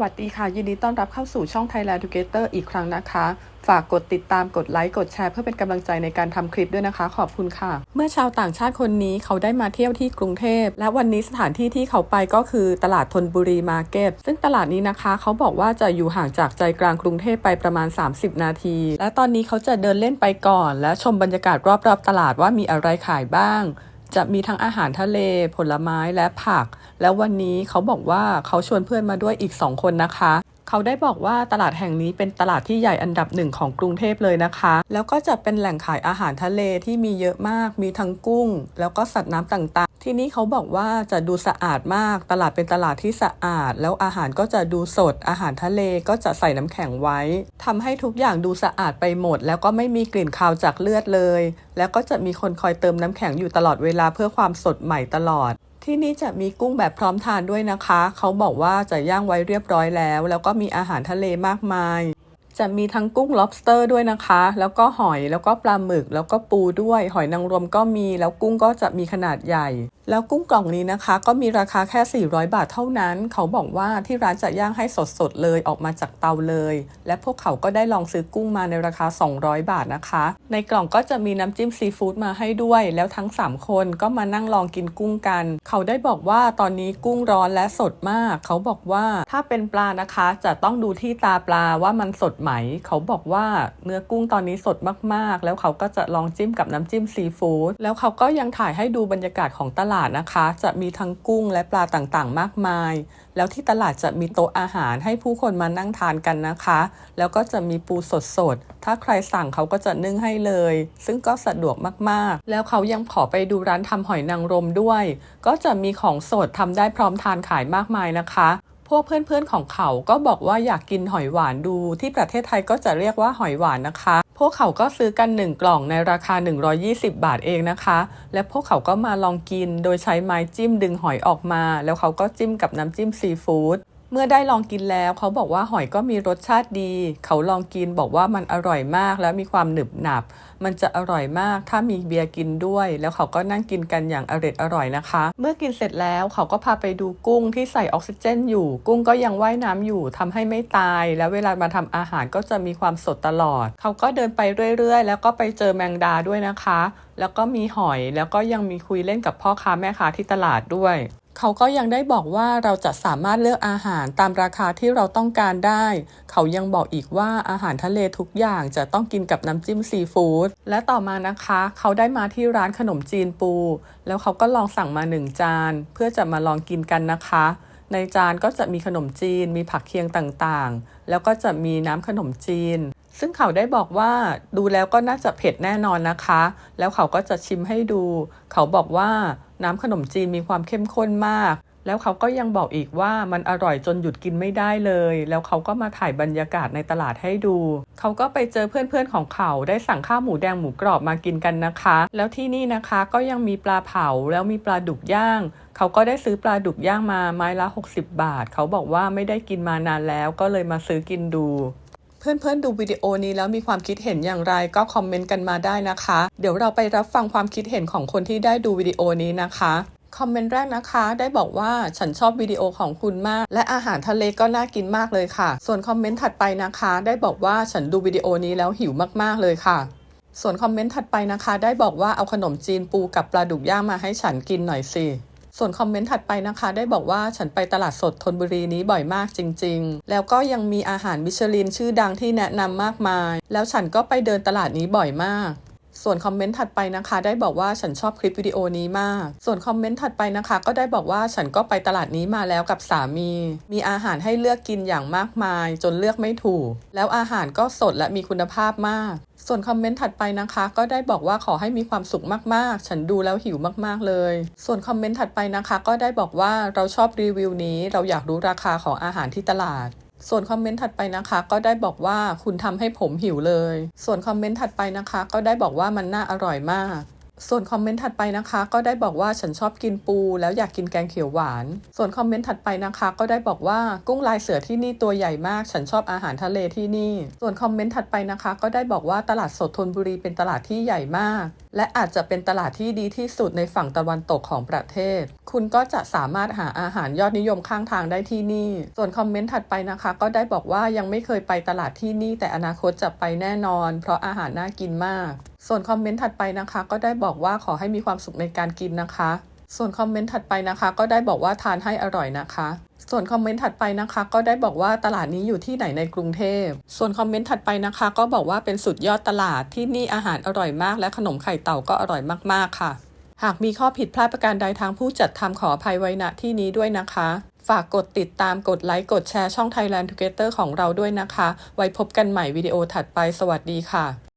วัสดีค่ะ ยินดีต้อนรับเข้าสู่ช่อง Thailand Together อีกครั้งนะคะ ฝากกดติดตามกดไลค์กดแชร์เพื่อเป็นกำลังใจในการทำคลิปด้วยนะคะ ขอบคุณค่ะ เมื่อชาวต่างชาติคนนี้เขาได้มาเที่ยวที่กรุงเทพ และวันนี้สถานที่ที่เขาไปก็คือตลาดธนบุรีมาร์เก็ตซึ่งตลาดนี้นะคะ เขาบอกว่าจะอยู่ห่างจากใจกลางกรุงเทพไปประมาณ 30 นาที และตอนนี้เขาจะเดินเล่นไปก่อน และชมบรรยากาศรอบๆ ตลาดว่ามีอะไรขายบ้าง จะมีทั้งอาหารทะเล ผลไม้และผัก แล้ววันนี้เขาบอกว่าเขาชวนเพื่อนมาด้วยอีกสองคนนะคะ เขาได้บอกว่าตลาดแห่งนี้เป็นตลาดที่ใหญ่อันดับหนึ่งของกรุงเทพเลยนะคะ แล้วก็จะเป็นแหล่งขายอาหารทะเลที่มีเยอะมาก มีทั้งกุ้ง แล้วก็สัตว์น้ำต่างๆ ที่นี่เขาบอกว่าจะดูสะอาดมาก ตลาดเป็นตลาดที่สะอาด แล้วอาหารก็จะดูสด อาหารทะเลก็จะใส่น้ำแข็งไว้ทำให้ทุกอย่างดูสะอาดไปหมด แล้วก็ไม่มีกลิ่นคาวจากเลือดเลย แล้วก็จะมีคนคอยเติมน้ำแข็งอยู่ตลอดเวลาเพื่อความสดใหม่ตลอด ที่นี่จะมีกุ้งแบบพร้อมทานด้วยนะคะ เขาบอกว่าจะย่างไว้เรียบร้อยแล้ว แล้วก็มีอาหารทะเลมากมาย จะมีทั้งกุ้ง lobster ด้วยนะคะ แล้วก็หอย แล้วก็ปลาหมึก แล้วก็ปูด้วย หอยนางรมก็มี แล้วกุ้งก็จะมีขนาดใหญ่ แล้วกุ้งกล่องนี้นะคะ ก็มีราคาแค่ 400 บาทเท่านั้น เขาบอกว่าที่ร้านจะย่างให้สดๆเลยออกมาจากเตาเลย และพวกเขาก็ได้ลองซื้อกุ้งมาในราคา 200 บาทนะคะ ในกล่องก็จะมีน้ำจิ้มซีฟู้ดมาให้ด้วย แล้วทั้ง 3 คนก็มานั่งลองกินกุ้งกัน เขาได้บอกว่าตอนนี้กุ้งร้อนและสดมาก เขาบอกว่าถ้าเป็นปลานะคะ จะต้องดูที่ตาปลาว่ามันสดไหม เขาบอกว่าเนื้อกุ้งตอนนี้สดมากๆ แล้วเขาก็จะลองจิ้มกับน้ำจิ้มซีฟู้ดแล้วเขาก็ยังถ่ายให้ดูบรรยากาศของตลาดลาดนะคะ จะมีทั้งกุ้งและปลาต่างๆ มากมาย แล้วที่ตลาดจะมีโต๊ะอาหารให้ผู้คนมานั่งทานกันนะคะ แล้วก็จะมีปูสดๆ ถ้าใครสั่งเขาก็จะนึ่งให้เลย ซึ่งก็สะดวกมากๆ แล้วเขายังขอไปดูร้านทำหอยนางรมด้วย ก็จะมีของสดทำได้พร้อมทานขายมากมายนะคะพวกเพื่อนๆของเขาก็บอกว่าอยากกินหอยหวานดู ที่ประเทศไทยก็จะเรียกว่าหอยหวานนะคะ พวกเขาก็ซื้อกัน 1 กล่องในราคา 120 บาทเองนะคะ และพวกเขาก็มาลองกินโดยใช้ไม้จิ้มดึงหอยออกมา แล้วเขาก็จิ้มกับน้ำจิ้มซีฟู้ด เมื่อได้ลองกินแล้ว เขาบอกว่าหอยก็มีรสชาติดี เขาลองกินบอกว่ามันอร่อยมากและมีความหนึบหนับ มันจะอร่อยมากถ้ามีเบียร์กินด้วย แล้วเขาก็นั่งกินกันอย่างอร็ดอร่อยนะคะ เมื่อกินเสร็จแล้วเขาก็พาไปดูกุ้งที่ใส่ออกซิเจนอยู่ กุ้งก็ยังว่ายน้ำอยู่ทำให้ไม่ตาย แล้วเวลามาทำอาหารก็จะมีความสดตลอด เขาก็เดินไปเรื่อยๆ แล้วก็ไปเจอแมงดาด้วยนะคะ แล้วก็มีหอยแล้วก็ยังมีคุยเล่นกับพ่อค้าแม่ค้าที่ตลาดด้วย เขาก็ยังได้บอกว่าเราจะสามารถเลือกอาหารตามราคาที่เราต้องการได้ เขายังบอกอีกว่าอาหารทะเลทุกอย่างจะต้องกินกับน้ำจิ้มซีฟู้ด และต่อมานะคะ เขาได้มาที่ร้านขนมจีนปู แล้วเขาก็ลองสั่งมาหนึ่งจาน เพื่อจะมาลองกินกันนะคะ ในจานก็จะมีขนมจีน มีผักเคียงต่างๆ แล้วก็จะมีน้ำขนมจีน ซึ่งเขาได้บอกว่าดูแล้วก็น่าจะเผ็ดแน่นอนนะคะ แล้วเขาก็จะชิมให้ดู เขาบอกว่าน้ำขนมจีนมีความเข้มข้นมาก แล้วเขาก็ยังบอกอีกว่ามันอร่อยจนหยุดกินไม่ได้เลย แล้วเขาก็มาถ่ายบรรยากาศในตลาดให้ดู เขาก็ไปเจอเพื่อนๆของเขาได้สั่งข้าวหมูแดงหมูกรอบมากินกันนะคะ แล้วที่นี่นะคะก็ยังมีปลาเผาแล้วมีปลาดุกย่างเขาก็ได้ซื้อปลาดุกย่างมาไม้ละ 60 บาท เขาบอกว่าไม่ได้กินมานานแล้วก็เลยมาซื้อกินดู เพื่อนๆดูวิดีโอนี้แล้วมีความคิดเห็นอย่างไรก็คอมเมนต์กันมาได้นะคะ เดี๋ยวเราไปรับฟังความคิดเห็นของคนที่ได้ดูวิดีโอนี้นะคะคอมเมนต์แรกนะคะได้บอกว่าฉันชอบวิดีโอของคุณมาก และอาหารทะเลก็น่ากินมากเลยค่ะ ส่วนคอมเมนต์ถัดไปนะคะ ได้บอกว่าฉันดูวิดีโอนี้แล้วหิวมากๆเลยค่ะ ส่วนคอมเมนต์ถัดไปนะคะ ได้บอกว่าเอาขนมจีนปูกับปลาดุกย่างมาให้ฉันกินหน่อยสิ ส่วนคอมเมนต์ถัดไปนะคะ ได้บอกว่าฉันไปตลาดสดทนบุรีนี้บ่อยมากจริง ๆ แล้วก็ยังมีอาหารมิชลินชื่อดังที่แนะนำมากมาย แล้วฉันก็ไปเดินตลาดนี้บ่อยมาก ส่วนคอมเมนต์ถัดไปนะคะ ได้บอกว่าฉันชอบคลิปวิดีโอนี้มาก ส่วนคอมเมนต์ถัดไปนะคะ ก็ได้บอกว่าฉันก็ไปตลาดนี้มาแล้วกับสามี มีอาหารให้เลือกกินอย่างมากมาย จนเลือกไม่ถูก แล้วอาหารก็สดและมีคุณภาพมาก ส่วนคอมเมนต์ถัดไปนะคะ ก็ได้บอกว่าขอให้มีความสุขมากๆ ฉันดูแล้วหิวมากๆเลย ส่วนคอมเมนต์ถัดไปนะคะ ก็ได้บอกว่าเราชอบรีวิวนี้ เราอยากรู้ราคาของอาหารที่ตลาด ส่วนคอมเมนต์ถัดไปนะคะ ก็ได้บอกว่าคุณทำให้ผมหิวเลย ส่วนคอมเมนต์ถัดไปนะคะ ก็ได้บอกว่ามันน่าอร่อยมาก ส่วนคอมเมนต์ถัดไปนะคะ ก็ได้บอกว่าฉันชอบกินปู แล้วอยากกินแกงเขียวหวาน ส่วนคอมเมนต์ถัดไปนะคะ ก็ได้บอกว่ากุ้งลายเสือที่นี่ตัวใหญ่มาก ฉันชอบอาหารทะเลที่นี่ ส่วนคอมเมนต์ถัดไปนะคะ ก็ได้บอกว่าตลาดสดธนบุรีเป็นตลาดที่ใหญ่มาก และอาจจะเป็นตลาดที่ดีที่สุดในฝั่งตะวันตกของประเทศ คุณก็จะสามารถหาอาหารยอดนิยมข้างทางได้ที่นี่ ส่วนคอมเมนต์ถัดไปนะคะ ก็ได้บอกว่ายังไม่เคยไปตลาดที่นี่ แต่อนาคตจะไปแน่นอน เพราะอาหารน่ากินมาก ส่วนคอมเมนต์ถัดไปนะคะ ก็ได้บอกว่าขอให้มีความสุขในการกินนะคะ ส่วนคอมเมนต์ถัดไปนะคะ ก็ได้บอกว่าทานให้อร่อยนะคะ ส่วนคอมเมนต์ถัดไปนะคะ ก็ได้บอกว่าตลาดนี้อยู่ที่ไหนในกรุงเทพ ส่วนคอมเมนต์ถัดไปนะคะ ก็บอกว่าเป็นสุดยอดตลาดที่นี่อาหารอร่อยมาก และขนมไข่เต่าก็อร่อยมากๆค่ะ หากมีข้อผิดพลาดประการใดทางผู้จัดทำขออภัยไว้ณที่นี้ด้วยนะคะฝากกดติดตามกดไลค์ กดแชร์ช่อง Thailand Together ของเราด้วยนะคะ ไว้พบกันใหม่วิดีโอถัดไป สวัสดีค่ะ